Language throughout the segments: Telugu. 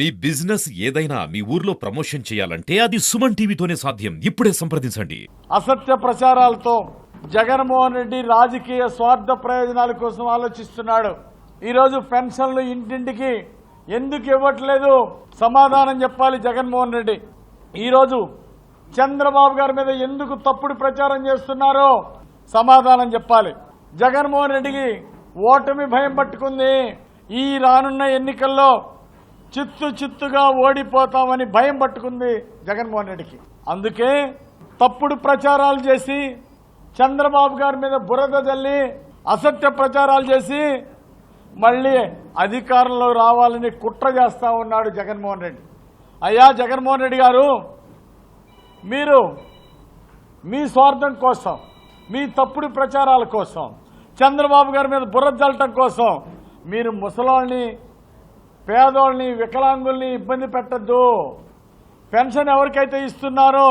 మీ బిజినెస్ ఏదైనా మీ ఊర్లో ప్రమోషన్ చేయాలంటే అది సుమన్ టీవీతోనే సాధ్యం. ఇప్పుడే సంప్రదించండి. అసత్య ప్రచారాలతో జగన్మోహన్ రెడ్డి రాజకీయ స్వార్థ ప్రయోజనాల కోసం ఆలోచిస్తున్నాడు. ఈరోజు పెన్షన్లు ఇంటింటికి ఎందుకు ఇవ్వట్లేదు? సమాధానం చెప్పాలి జగన్మోహన్ రెడ్డి. ఈరోజు చంద్రబాబు గారి మీద ఎందుకు తప్పుడు ప్రచారం చేస్తున్నారో సమాధానం చెప్పాలి. జగన్మోహన్ రెడ్డికి ఓటమి భయం పట్టుకుంది. ఈ రానున్న ఎన్నికల్లో చిత్తు చిత్తుగా ఓడిపోతామని భయం పట్టుకుంది జగన్మోహన్ రెడ్డికి. అందుకే తప్పుడు ప్రచారాలు చేసి చంద్రబాబు గారి మీద బురద జల్లి అసత్య ప్రచారాలు చేసి మళ్ళీ అధికారంలో రావాలని కుట్ర చేస్తా ఉన్నాడు జగన్మోహన్ రెడ్డి. అయ్యా జగన్మోహన్ రెడ్డి గారు మీరు మీ స్వార్థం కోసం మీ తప్పుడు ప్రచారాల కోసం చంద్రబాబు గారి మీద బుర్ర జల్లటం కోసం మీరు ముసలాల్ని పేదోళ్ళని వికలాంగుల్ని ఇబ్బంది పెట్టద్దు. పెన్షన్ ఎవరికైతే ఇస్తున్నారో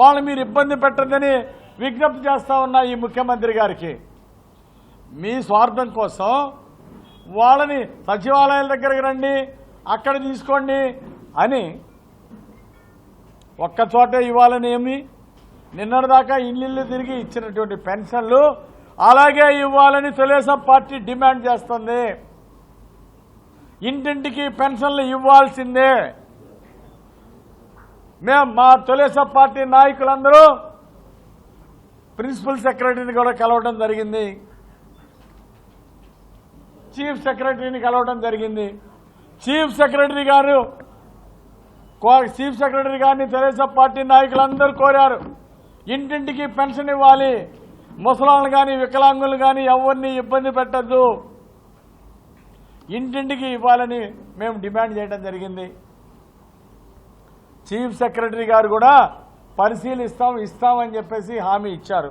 వాళ్ళు మీరు ఇబ్బంది పెట్టద్దని విజ్ఞప్తి చేస్తూ ఉన్నా ఈ ముఖ్యమంత్రి గారికి. మీ స్వార్థం కోసం వాళ్ళని సచివాలయాల దగ్గరికి రండి అక్కడ తీసుకోండి అని ఒక్క చోటే ఇవ్వాలని ఏమి? నిన్నటిదాకా ఇల్లు తిరిగి ఇచ్చినటువంటి పెన్షన్లు అలాగే ఇవ్వాలని తెలుగుదేశం పార్టీ డిమాండ్ చేస్తుంది. ఇంటింటికి పెన్షన్లు ఇవ్వాల్సిందే. మేము మా తెలుగుదేశం పార్టీ నాయకులందరూ ప్రిన్సిపల్ సెక్రటరీని కూడా కలవడం జరిగింది. చీఫ్ సెక్రటరీని కలవడం జరిగింది. చీఫ్ సెక్రటరీ గారు కో- చీఫ్ సెక్రటరీ గారిని తెలుగుదేశం పార్టీ నాయకులందరూ కోరారు. ఇంటింటికి పెన్షన్ ఇవ్వాలి. ముసలాళ్ళు కానీ వికలాంగులు కానీ ఎవరిని ఇబ్బంది పెట్టద్దు. ఇంటింటికి ఇవ్వాలని మేము డిమాండ్ చేయడం జరిగింది. చీఫ్ సెక్రటరీ గారు కూడా పరిశీలిస్తాం ఇస్తామని చెప్పేసి హామీ ఇచ్చారు.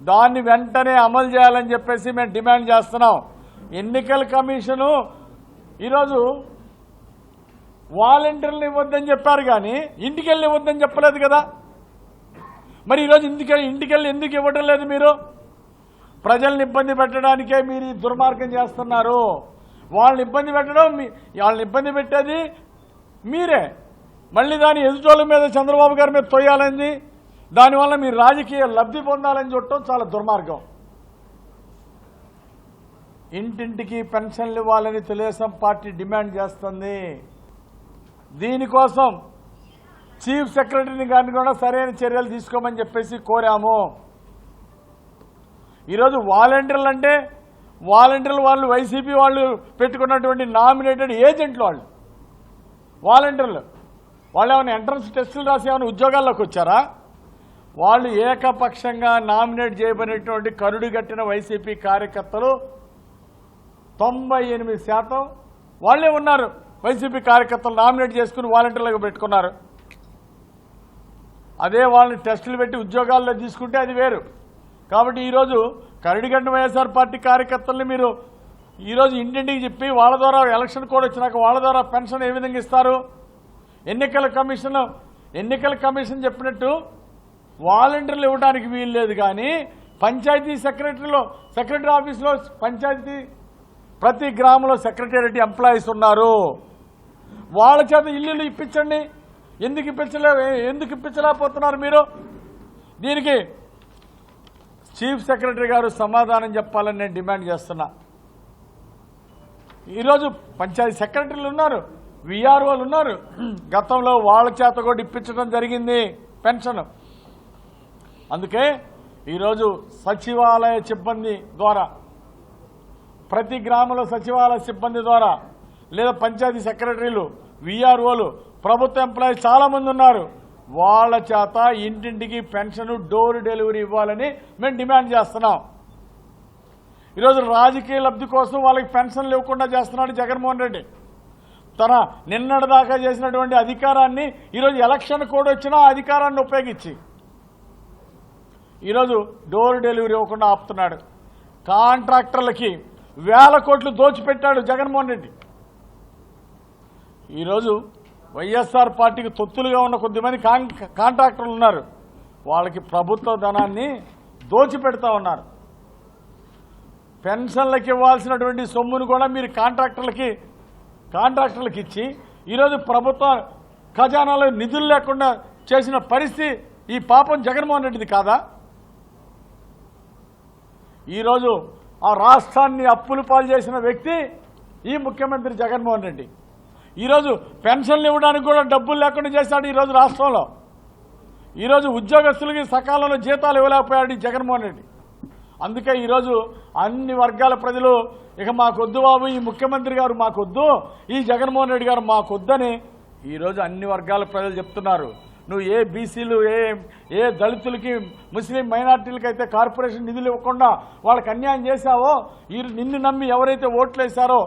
దాన్ని వెంటనే అమలు చేయాలని చెప్పేసి మేము డిమాండ్ చేస్తున్నాం. ఎన్నికల కమిషను ఈరోజు వాలంటీర్లు ఇవ్వద్దని చెప్పారు కానీ ఇంటికెళ్ళి ఇవ్వద్దని చెప్పలేదు కదా. మరి ఈరోజు ఇంటికి ఇంటికెళ్ళి ఎందుకు ఇవ్వడం లేదు మీరు? ప్రజల్ని ఇబ్బంది పెట్టడానికే మీరు దుర్మార్గం చేస్తున్నారు. వాళ్ళని ఇబ్బంది పెట్టడం మీ- వాళ్ళని ఇబ్బంది పెట్టేది మీరే. మళ్ళీ దాని ఎదుటోళ్ళ మీద చంద్రబాబు గారి మీద తొయ్యాలని దానివల్ల మీరు రాజకీయ లబ్ధి పొందాలని చూడటం చాలా దుర్మార్గం. ఇంటింటికి పెన్షన్లు ఇవ్వాలని తెలుగుదేశం పార్టీ డిమాండ్ చేస్తుంది. దీనికోసం చీఫ్ సెక్రటరీని గారిని కూడా సరైన చర్యలు తీసుకోమని చెప్పేసి కోరాము. ఈరోజు వాలంటీర్లు అంటే వాలంటీర్లు వాళ్ళు వైసీపీ వాళ్ళు పెట్టుకున్నటువంటి నామినేటెడ్ ఏజెంట్లు వాళ్ళు. వాలంటీర్లు. వాళ్ళు ఏమైనా ఎంట్రన్స్ టెస్టులు రాసి ఏమైనా ఉద్యోగాల్లోకి వచ్చారా? వాళ్ళు ఏకపక్షంగా నామినేట్ చేయబడినటువంటి కరుడు కట్టిన వైసీపీ కార్యకర్తలు తొంభై ఎనిమిది శాతం వాళ్ళే ఉన్నారు. వైసీపీ కార్యకర్తలు నామినేట్ చేసుకుని వాలంటీర్లకు పెట్టుకున్నారు. అదే వాళ్ళని టెస్టులు పెట్టి ఉద్యోగాల్లో తీసుకుంటే అది వేరు. కాబట్టి ఈరోజు కరడిగడ్డ వైఎస్ఆర్ పార్టీ కార్యకర్తల్ని మీరు ఈరోజు ఇంటింటికి చెప్పి వాళ్ళ ద్వారా ఎలక్షన్ కోడ్ వచ్చినాక వాళ్ళ ద్వారా పెన్షన్ ఏ విధంగా ఇస్తారు? ఎన్నికల కమిషన్ ఎన్నికల కమిషన్ చెప్పినట్టు వాలంటీర్లు ఇవ్వడానికి వీలు లేదు కానీ పంచాయతీ సెక్రటరీలో సెక్రటరీ ఆఫీస్లో పంచాయతీ ప్రతి గ్రామంలో సెక్రటేరియట్ ఎంప్లాయీస్ ఉన్నారు. వాళ్ళ చేత ఇల్లులు ఇప్పించండి. ఎందుకు ఇప్పించలే ఎందుకు ఇప్పించలేకపోతున్నారు మీరు? దీనికి చీఫ్ సెక్రటరీ గారు సమాధానం చెప్పాలని నేను డిమాండ్ చేస్తున్నా. ఈరోజు పంచాయతీ సెక్రటరీలు ఉన్నారు విఆర్ఓలు ఉన్నారు. గతంలో వాళ్ళ చేత కూడా ఇప్పించడం జరిగింది పెన్షన్. అందుకే ఈరోజు సచివాలయ సిబ్బంది ద్వారా ప్రతి గ్రామంలో సచివాలయ సిబ్బంది ద్వారా లేదా పంచాయతీ సెక్రటరీలు విఆర్ఓలు ప్రభుత్వ ఎంప్లాయీస్ చాలామంది ఉన్నారు. వాళ్ళ చేత ఇంటింటికి పెన్షన్ డోర్ డెలివరీ ఇవ్వాలని మేము డిమాండ్ చేస్తున్నాం. ఈరోజు రాజకీయ లబ్ధి కోసం వాళ్ళకి పెన్షన్లు ఇవ్వకుండా చేస్తున్నాడు జగన్మోహన్ రెడ్డి. తన నిన్నటిదాకా చేసినటువంటి అధికారాన్ని ఈరోజు ఎలక్షన్ కోడ్ వచ్చినా ఆ అధికారాన్ని ఉపయోగించి. ఈరోజు డోర్ డెలివరీ ఇవ్వకుండా ఆపుతున్నాడు. కాంట్రాక్టర్లకి వేల కోట్లు దోచిపెట్టాడు జగన్మోహన్ రెడ్డి. ఈరోజు వైఎస్ఆర్ పార్టీకి తొత్తులుగా ఉన్న కొద్దిమంది కాంట్రాక్టర్లు ఉన్నారు. వాళ్ళకి ప్రభుత్వ ధనాన్ని దోచిపెడతా ఉన్నారు. పెన్షన్లకు ఇవ్వాల్సినటువంటి సొమ్మును కూడా మీరు కాంట్రాక్టర్లకి కాంట్రాక్టర్లకు ఇచ్చి ఈరోజు ప్రభుత్వ ఖజానాలో నిధులు లేకుండా చేసిన పరిస్థితి ఈ పాపం జగన్మోహన్ రెడ్డిది కాదా? ఈరోజు ఆ రాష్ట్రాన్ని అప్పులు పాలు చేసిన వ్యక్తి ఈ ముఖ్యమంత్రి జగన్మోహన్ రెడ్డి. ఈరోజు పెన్షన్లు ఇవ్వడానికి కూడా డబ్బులు లేకుండా చేశాడు ఈరోజు రాష్ట్రంలో. ఈరోజు ఉద్యోగస్తులకి సకాలంలో జీతాలు ఇవ్వలేకపోయాడు జగన్మోహన్ రెడ్డి. అందుకే ఈరోజు అన్ని వర్గాల ప్రజలు ఇక మాకొద్దు బాబు ఈ ముఖ్యమంత్రి గారు మాకొద్దు ఈ జగన్మోహన్ రెడ్డి గారు మాకొద్దని ఈరోజు అన్ని వర్గాల ప్రజలు చెప్తున్నారు. నువ్వు ఏ బీసీలు ఏ ఏ దళితులకి ముస్లిం మైనార్టీలకి అయితే కార్పొరేషన్ నిధులు ఇవ్వకుండా వాళ్ళకి అన్యాయం చేశావో ఈ నిన్ను నమ్మి ఎవరైతే ఓట్లు వేశారో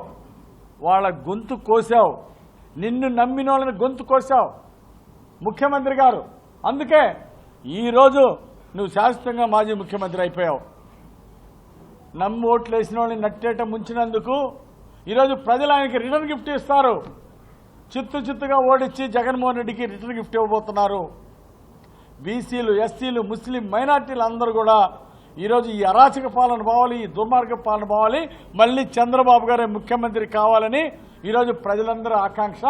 వాళ్ళ గొంతు కోసావు. నిన్ను నమ్మిన వాళ్ళని గొంతు కోసావు. ముఖ్యమంత్రి గారు అందుకే ఈరోజు నువ్వు శాశ్వతంగా మాజీ ముఖ్యమంత్రి అయిపోయావు. నమ్మి ఓట్లు వేసిన వాళ్ళని నట్టేట ముంచినందుకు ఈరోజు ప్రజలు ఆయనకి రిటర్న్ గిఫ్ట్ ఇస్తారు. చిత్తు చిత్తుగా ఓడించి జగన్మోహన్ రెడ్డికి రిటర్న్ గిఫ్ట్ ఇవ్వబోతున్నారు. బీసీలు ఎస్సీలు ముస్లిం మైనార్టీలు అందరూ కూడా ఈరోజు ఈ అరాచక పాలన పోవాలి ఈ దుర్మార్గ పాలన పోవాలి. మళ్ళీ చంద్రబాబు గారే ముఖ్యమంత్రి కావాలని ఈరోజు ప్రజలందరూ ఆకాంక్ష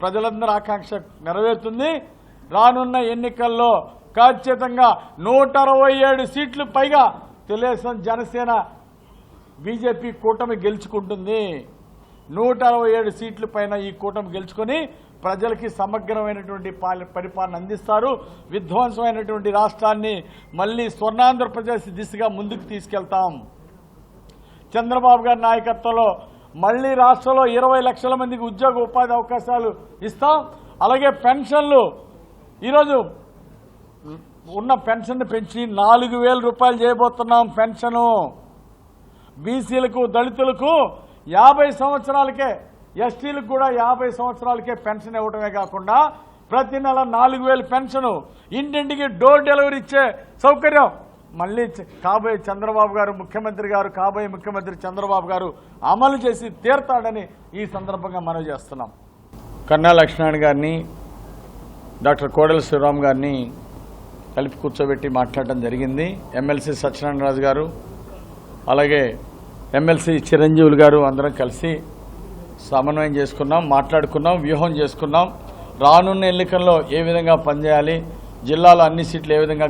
ప్రజలందరూ ఆకాంక్ష నెరవేరుతుంది. రానున్న ఎన్నికల్లో ఖచ్చితంగా నూట అరవై ఏడు సీట్లు పైగా తెలుగుదేశం జనసేన బీజేపీ కూటమి గెలుచుకుంటుంది. నూట అరవై ఏడు సీట్ల పైన ఈ కూటమి గెలుచుకొని ప్రజలకి సమగ్రమైనటువంటి పరిపాలన అందిస్తారు. విధ్వంసమైనటువంటి రాష్ట్రాన్ని మళ్ళీ స్వర్ణాంధ్రప్రదేశ్ దిశగా ముందుకు తీసుకెళ్తాం. చంద్రబాబు గారి నాయకత్వంలో మళ్ళీ రాష్ట్రంలో ఇరవై లక్షల మందికి ఉద్యోగ ఉపాధి అవకాశాలు ఇస్తాం. అలాగే పెన్షన్లు. ఈరోజు ఉన్న పెన్షన్ పెంచి నాలుగు వేల రూపాయలు చేయబోతున్నాం పెన్షను. బీసీలకు దళితులకు యాభై సంవత్సరాలకే ఎస్టీలకు కూడా యాభై సంవత్సరాలకే పెన్షన్ ఇవ్వడమే కాకుండా ప్రతి నెల నాలుగు వేలు పెన్షను. ఇంటింటికి డోర్ డెలివరీ ఇచ్చే సౌకర్యం. మళ్ళీ చ- కాబోయే చంద్రబాబు గారు ముఖ్యమంత్రి గారు కాబోయే ముఖ్యమంత్రి చంద్రబాబు గారు అమలు చేసి తీర్తాడని ఈ సందర్భంగా మనవి చేస్తున్నాం. కన్నా లక్ష్మణ్ గారిని డాక్టర్ కోడెల శివరామ్ గారిని కలిపి కూర్చోబెట్టి మాట్లాడడం జరిగింది. ఎమ్మెల్సీ సత్యనారాయణ రాజు గారు అలాగే ఎమ్మెల్సీ చిరంజీవులు గారు అందరం కలిసి సమన్వయం చేసుకున్నాం మాట్లాడుకున్నాం వ్యూహం చేసుకున్నాం. రానున్న ఎన్నికల్లో ఏ విధంగా పనిచేయాలి జిల్లాలో అన్ని సీట్లు ఏ విధంగా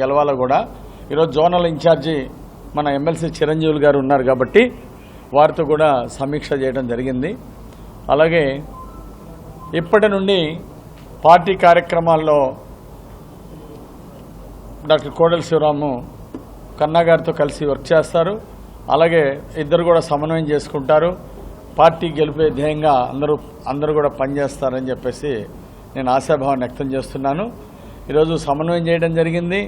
గెలవాలో కూడా ఈరోజు జోనల్ ఇన్ఛార్జి మన ఎమ్మెల్సీ చిరంజీవులు గారు ఉన్నారు కాబట్టి వారితో కూడా సమీక్ష చేయడం జరిగింది. అలాగే ఇప్పటి నుండి పార్టీ కార్యక్రమాల్లో డాక్టర్ కోడెల శివరాము కన్నా గారితో కలిసి వర్క్ చేస్తారు. అలాగే ఇద్దరు కూడా సమన్వయం చేసుకుంటారు. పార్టీ గెలిపే ధ్యేయంగా అందరూ అందరూ కూడా పనిచేస్తారని చెప్పేసి నేను ఆశాభావం వ్యక్తం చేస్తున్నాను. ఈరోజు సమన్వయం చేయడం జరిగింది.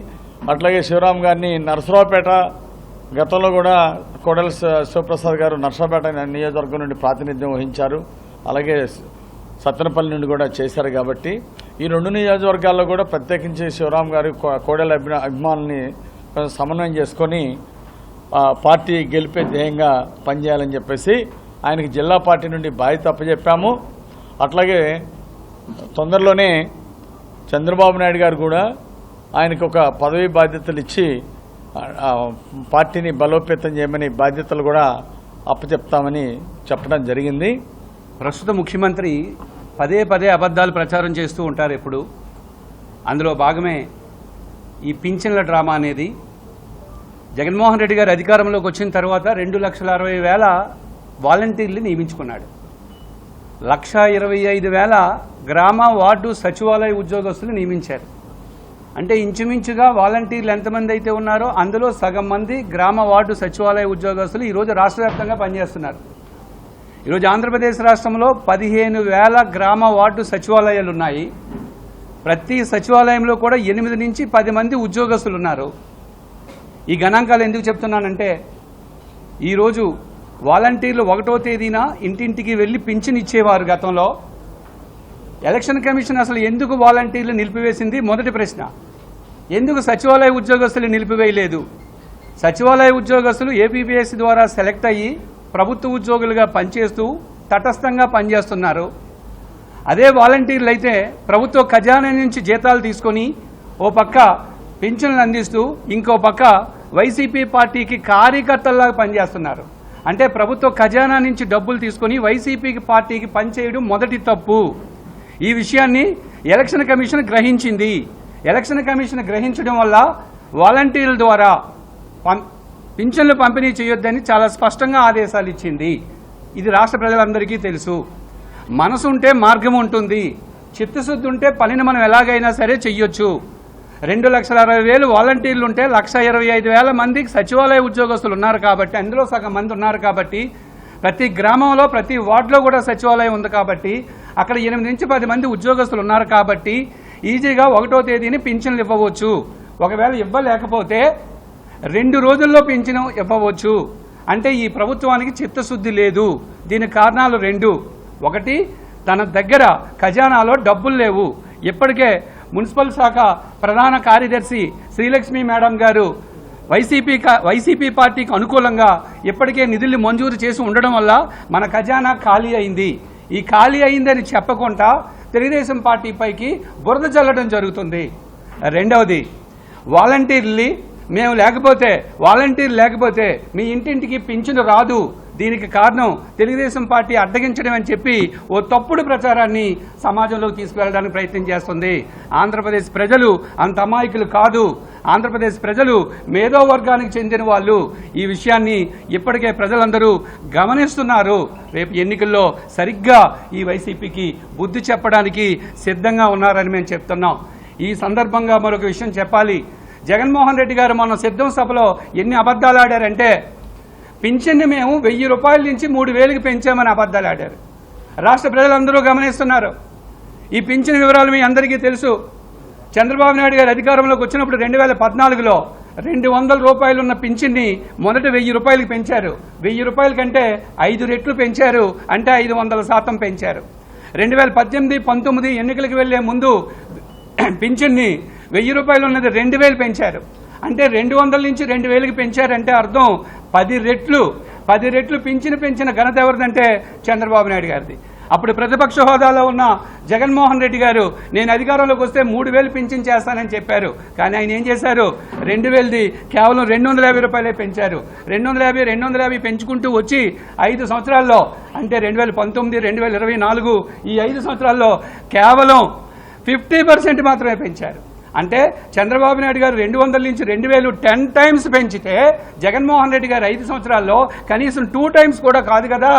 అట్లాగే శివరాం గారిని నరసరావుపేట గతంలో కూడా కోడల శివప్రసాద్ గారు నరసరావుపేట నియోజకవర్గం నుండి ప్రాతినిధ్యం వహించారు. అలాగే సత్తెనపల్లి నుండి కూడా చేశారు కాబట్టి ఈ రెండు నియోజకవర్గాల్లో కూడా ప్రత్యేకించి శివరాం గారి కోడెల అభిమానుల్ని సమన్వయం చేసుకొని పార్టీ గెలిపే ధ్యేయంగా పనిచేయాలని చెప్పేసి ఆయనకి జిల్లా పార్టీ నుండి బాధ్యత అప్పచెప్పాము. అట్లాగే తొందరలోనే చంద్రబాబు నాయుడు గారు కూడా ఆయనకు ఒక పదవి బాధ్యతలు ఇచ్చి పార్టీని బలోపేతం చేయమని బాధ్యతలు కూడా అప్పచెప్తామని చెప్పడం జరిగింది. ప్రస్తుత ముఖ్యమంత్రి పదే పదే అబద్ధాలు ప్రచారం చేస్తూ ఉంటారు ఎప్పుడు. అందులో భాగమే ఈ పింఛన్ల డ్రామా అనేది. జగన్మోహన్ రెడ్డి గారు అధికారంలోకి వచ్చిన తర్వాత రెండు లక్షల అరవై వేల వాలంటీర్లు నియమించుకున్నాడు. లక్ష ఇరవై ఐదు వేల గ్రామ వార్డు సచివాలయ ఉద్యోగస్తులు నియమించారు. అంటే ఇంచుమించుగా వాలంటీర్లు ఎంతమంది అయితే ఉన్నారో అందులో సగం మంది గ్రామ వార్డు సచివాలయ ఉద్యోగస్తులు ఈరోజు రాష్ట్ర వ్యాప్తంగా పనిచేస్తున్నారు. ఈరోజు ఆంధ్రప్రదేశ్ రాష్ట్రంలో పదిహేను వేల గ్రామ వార్డు సచివాలయాలు ఉన్నాయి. ప్రతి సచివాలయంలో కూడా ఎనిమిది నుంచి పది మంది ఉద్యోగస్తులు ఉన్నారు. ఈ గణాంకాలు ఎందుకు చెప్తున్నానంటే ఈరోజు వాలంటీర్లు ఒకటో తేదీన ఇంటింటికి వెళ్ళి పింఛన్ ఇచ్చేవారు గతంలో. ఎలక్షన్ కమిషన్ అసలు ఎందుకు వాలంటీర్లు నిలిపివేసింది? మొదటి ప్రశ్న. ఎందుకు సచివాలయ ఉద్యోగస్తులు నిలిపివేయలేదు? సచివాలయ ఉద్యోగస్తులు ఏపీపీఎస్సీ ద్వారా సెలెక్ట్ అయ్యి ప్రభుత్వ ఉద్యోగులుగా పనిచేస్తూ తటస్థంగా పనిచేస్తున్నారు. అదే వాలంటీర్లు అయితే ప్రభుత్వ ఖజానా నుంచి జీతాలు తీసుకొని ఓ పక్క పింఛన్లు అందిస్తూ ఇంకో పక్క వైసీపీ పార్టీకి కార్యకర్తల్లాగా పనిచేస్తున్నారు. అంటే ప్రభుత్వ ఖజానా నుంచి డబ్బులు తీసుకొని వైసీపీకి పార్టీకి పనిచేయడం మొదటి తప్పు. ఈ విషయాన్ని ఎలక్షన్ కమిషన్ గ్రహించింది. ఎలక్షన్ కమిషన్ గ్రహించడం వల్ల వాలంటీర్ల ద్వారా పం- పింఛన్లు పంపిణీ చేయొద్దని చాలా స్పష్టంగా ఆదేశాలు ఇచ్చింది. ఇది రాష్ట్ర ప్రజలందరికీ తెలుసు. మనసు ఉంటే మార్గం ఉంటుంది. చిత్తశుద్ధి ఉంటే పనిని మనం ఎలాగైనా సరే చెయ్యొచ్చు. రెండు లక్షల అరవై వేలు వాలంటీర్లు ఉంటే లక్ష ఇరవై ఐదు వేల మందికి సచివాలయ ఉద్యోగస్తులు ఉన్నారు కాబట్టి అందులో సగం మంది ఉన్నారు కాబట్టి ప్రతి గ్రామంలో ప్రతి వార్డులో కూడా సచివాలయం ఉంది కాబట్టి అక్కడ ఎనిమిది నుంచి పది మంది ఉద్యోగస్తులు ఉన్నారు కాబట్టి ఈజీగా ఒకటో తేదీని పింఛన్లు ఇవ్వవచ్చు. ఒకవేళ ఇవ్వలేకపోతే రెండు రోజుల్లో పింఛను ఇవ్వవచ్చు. అంటే ఈ ప్రభుత్వానికి చిత్తశుద్ధి లేదు. దీని కారణాలు రెండు. ఒకటి తన దగ్గర ఖజానాలో డబ్బులు లేవు. ఇప్పటికే మున్సిపల్ శాఖ ప్రధాన కార్యదర్శి శ్రీలక్ష్మి మేడం గారు వైసీపీ వైసీపీ పార్టీకి అనుకూలంగా ఇప్పటికే నిధులు మంజూరు చేసి ఉండడం వల్ల మన ఖజానా ఖాళీ అయింది. ఈ ఖాళీ అయిందని చెప్పకుండా తెలుగుదేశం పార్టీపైకి బురద చల్లడం జరుగుతుంది. రెండవది వాలంటీర్లు మేము లేకపోతే వాలంటీర్ లేకపోతే మీ ఇంటింటికి పింఛను రాదు. దీనికి కారణం తెలుగుదేశం పార్టీ అడ్డగించడం అని చెప్పి ఓ తప్పుడు ప్రచారాన్ని సమాజంలోకి తీసుకువెళ్ళడానికి ప్రయత్నం చేస్తుంది. ఆంధ్రప్రదేశ్ ప్రజలు అంత అమాయకులు కాదు. ఆంధ్రప్రదేశ్ ప్రజలు మేధో వర్గానికి చెందిన వాళ్ళు. ఈ విషయాన్ని ఇప్పటికే ప్రజలందరూ గమనిస్తున్నారు. రేపు ఎన్నికల్లో సరిగ్గా ఈ వైసీపీకి బుద్ధి చెప్పడానికి సిద్ధంగా ఉన్నారని మేము చెప్తున్నాం. ఈ సందర్భంగా మరొక విషయం చెప్పాలి. జగన్మోహన్ రెడ్డి గారు మొన్న సిద్ధం సభలో ఎన్ని అబద్ధాలు ఆడారంటే పింఛన్ని మేము వెయ్యి రూపాయల నుంచి మూడు వేలకు పెంచామని అబద్ధాలు ఆడారు. రాష్ట్ర ప్రజలందరూ గమనిస్తున్నారు. ఈ పింఛన్ వివరాలు మీ అందరికీ తెలుసు. చంద్రబాబు నాయుడు గారు అధికారంలోకి వచ్చినప్పుడు రెండు వేల పద్నాలుగులో రెండు వందల రూపాయలు ఉన్న పింఛన్ని మొదట వెయ్యి రూపాయలకు పెంచారు. వెయ్యి రూపాయల కంటే ఐదు రెట్లు పెంచారు. అంటే ఐదు వందల శాతం పెంచారు. రెండు వేల పద్దెనిమిది పంతొమ్మిది ఎన్నికలకు వెళ్ళే ముందు పింఛన్ని వెయ్యి రూపాయలు ఉన్నది రెండు వేలు పెంచారు. అంటే రెండు వందల నుంచి రెండు వేలకి పెంచారంటే అర్థం. పది రెట్లు పది రెట్లు పింఛను పెంచిన ఘనత ఎవరిదంటే చంద్రబాబు నాయుడు గారిది. అప్పుడు ప్రతిపక్ష హోదాలో ఉన్న జగన్మోహన్ రెడ్డి గారు నేను అధికారంలోకి వస్తే మూడు వేలు పింఛన్ చేస్తానని చెప్పారు. కానీ ఆయన ఏం చేశారు? రెండు వేలది కేవలం రెండు వందల యాభై రూపాయలే పెంచారు. రెండు వందల యాభై రెండు వందల యాభై పెంచుకుంటూ వచ్చి ఐదు సంవత్సరాల్లో అంటే రెండు వేల పంతొమ్మిది రెండు వేల ఇరవై నాలుగు ఈ ఐదు సంవత్సరాల్లో కేవలం ఫిఫ్టీ పర్సెంట్ మాత్రమే పెంచారు. అంటే చంద్రబాబు నాయుడు గారు రెండు వందల నుంచి రెండు వేలు టెన్ టైమ్స్ పెంచితే జగన్మోహన్ రెడ్డి గారు ఐదు సంవత్సరాల్లో కనీసం టూ టైమ్స్ కూడా కాదు కదా.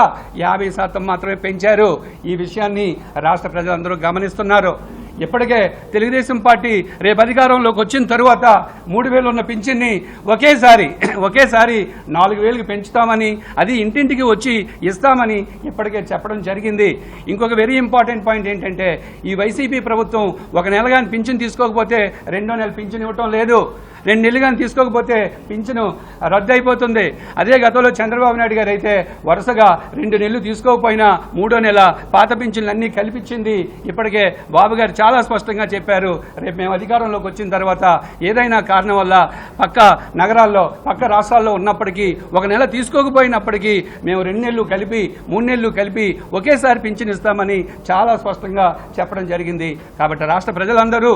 యాభై శాతం మాత్రమే పెంచారు. ఈ విషయాన్ని రాష్ట్ర ప్రజలందరూ గమనిస్తున్నారు. ఇప్పటికే తెలుగుదేశం పార్టీ రేపు అధికారంలోకి వచ్చిన తరువాత మూడు వేలు ఉన్న పింఛన్ని ఒకేసారి ఒకేసారి నాలుగు వేలకు పెంచుతామని అది ఇంటింటికి వచ్చి ఇస్తామని ఇప్పటికే చెప్పడం జరిగింది. ఇంకొక వెరీ ఇంపార్టెంట్ పాయింట్ ఏంటంటే ఈ వైసీపీ ప్రభుత్వం ఒక నెల కానీ పింఛన్ తీసుకోకపోతే రెండో నెల పింఛన్ ఇవ్వటం లేదు. రెండు నెలలు కానీ తీసుకోకపోతే పింఛను రద్దు అయిపోతుంది అదే గతంలో చంద్రబాబు నాయుడు గారు అయితే వరుసగా రెండు నెలలు తీసుకోకపోయినా మూడో నెల పాత పింఛన్లు అన్నీ కల్పించింది. ఇప్పటికే బాబు గారు చాలా స్పష్టంగా చెప్పారు. రేపు మేము అధికారంలోకి వచ్చిన తర్వాత ఏదైనా కారణం వల్ల పక్క నగరాల్లో పక్క రాష్ట్రాల్లో ఉన్నప్పటికీ ఒక నెల తీసుకోకపోయినప్పటికీ మేము రెండు నెలలు కలిపి మూడు నెలలు కలిపి ఒకేసారి పింఛన్ ఇస్తామని చాలా స్పష్టంగా చెప్పడం జరిగింది. కాబట్టి రాష్ట్ర ప్రజలందరూ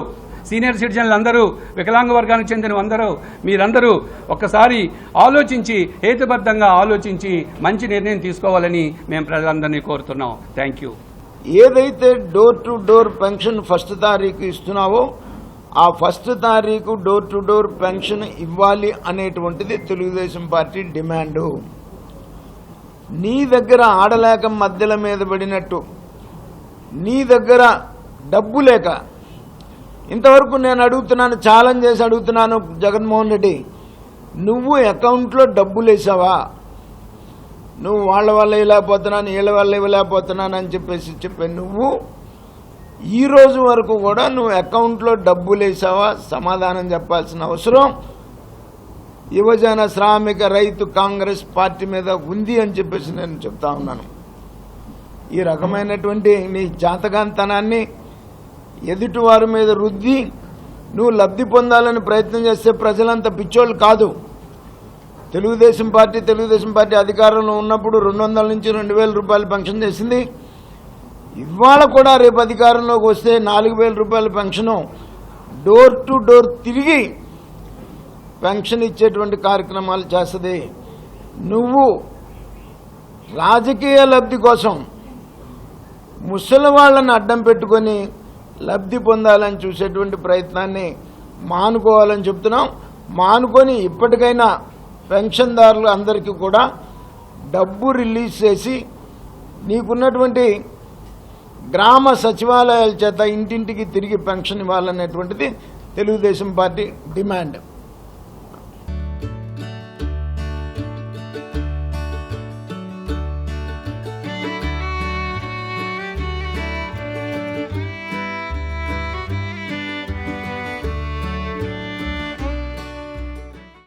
సీనియర్ సిటిజన్లు అందరూ వికలాంగ వర్గానికి చెందిన అందరూ మీరందరూ ఒక్కసారి ఆలోచించి హేతుబద్ధంగా ఆలోచించి మంచి నిర్ణయం తీసుకోవాలని మేము ప్రజలందరినీ కోరుతున్నాం. Thank you. ఏదైతే door to door pension first తారీఖు ఇస్తున్నావో ఆ ఫస్ట్ తారీఖు డోర్ టు డోర్ పెన్షన్ ఇవ్వాలి అనేటువంటిది తెలుగుదేశం పార్టీ డిమాండు. నీ దగ్గర ఆడలేక మధ్యల మీద పడినట్టు నీ దగ్గర డబ్బు లేక. ఇంతవరకు నేను అడుగుతున్నాను ఛాలెంజ్ చేసి అడుగుతున్నాను జగన్మోహన్ రెడ్డి నువ్వు అకౌంట్లో డబ్బులు వేసావా నువ్వు వాళ్ళ వల్ల ఇవ్వలేకపోతున్నాను వీళ్ళ వల్ల ఇవ్వలేకపోతున్నాను అని చెప్పేసి చెప్పే నువ్వు ఈ రోజు వరకు కూడా నువ్వు అకౌంట్లో డబ్బులు వేసావా? సమాధానం చెప్పాల్సిన అవసరం. యువజన శ్రామిక రైతు కాంగ్రెస్ పార్టీ మీద ఉంది అని చెప్పేసి నేను చెప్తా ఉన్నాను. ఈ రకమైనటువంటి నీ జాతకాంతనాన్ని ఎదుటివారి మీద రుద్ది నువ్వు లబ్ధి పొందాలని ప్రయత్నం చేస్తే ప్రజలంతా పిచ్చోళ్ళు కాదు. తెలుగుదేశం పార్టీ తెలుగుదేశం పార్టీ అధికారంలో ఉన్నప్పుడు రెండు వందల నుంచి రెండు వేల రూపాయలు పెన్షన్ చేసింది. ఇవాళ కూడా రేపు అధికారంలోకి వస్తే నాలుగు వేల రూపాయల పెన్షను డోర్ టు డోర్ తిరిగి పెన్షన్ ఇచ్చేటువంటి కార్యక్రమాలు చేస్తుంది. నువ్వు రాజకీయ లబ్ధి కోసం ముసలి వాళ్ళని అడ్డం పెట్టుకొని లబ్ధి పొందాలని చూసేటువంటి ప్రయత్నాన్ని మానుకోవాలని చెప్తున్నాం. మానుకొని ఇప్పటికైనా పెన్షన్దారులు అందరికీ కూడా డబ్బు రిలీజ్ చేసి నీకున్నటువంటి గ్రామ సచివాలయాల చేత ఇంటింటికి తిరిగి పెన్షన్ ఇవ్వాలనేటువంటిది తెలుగుదేశం పార్టీ డిమాండ్.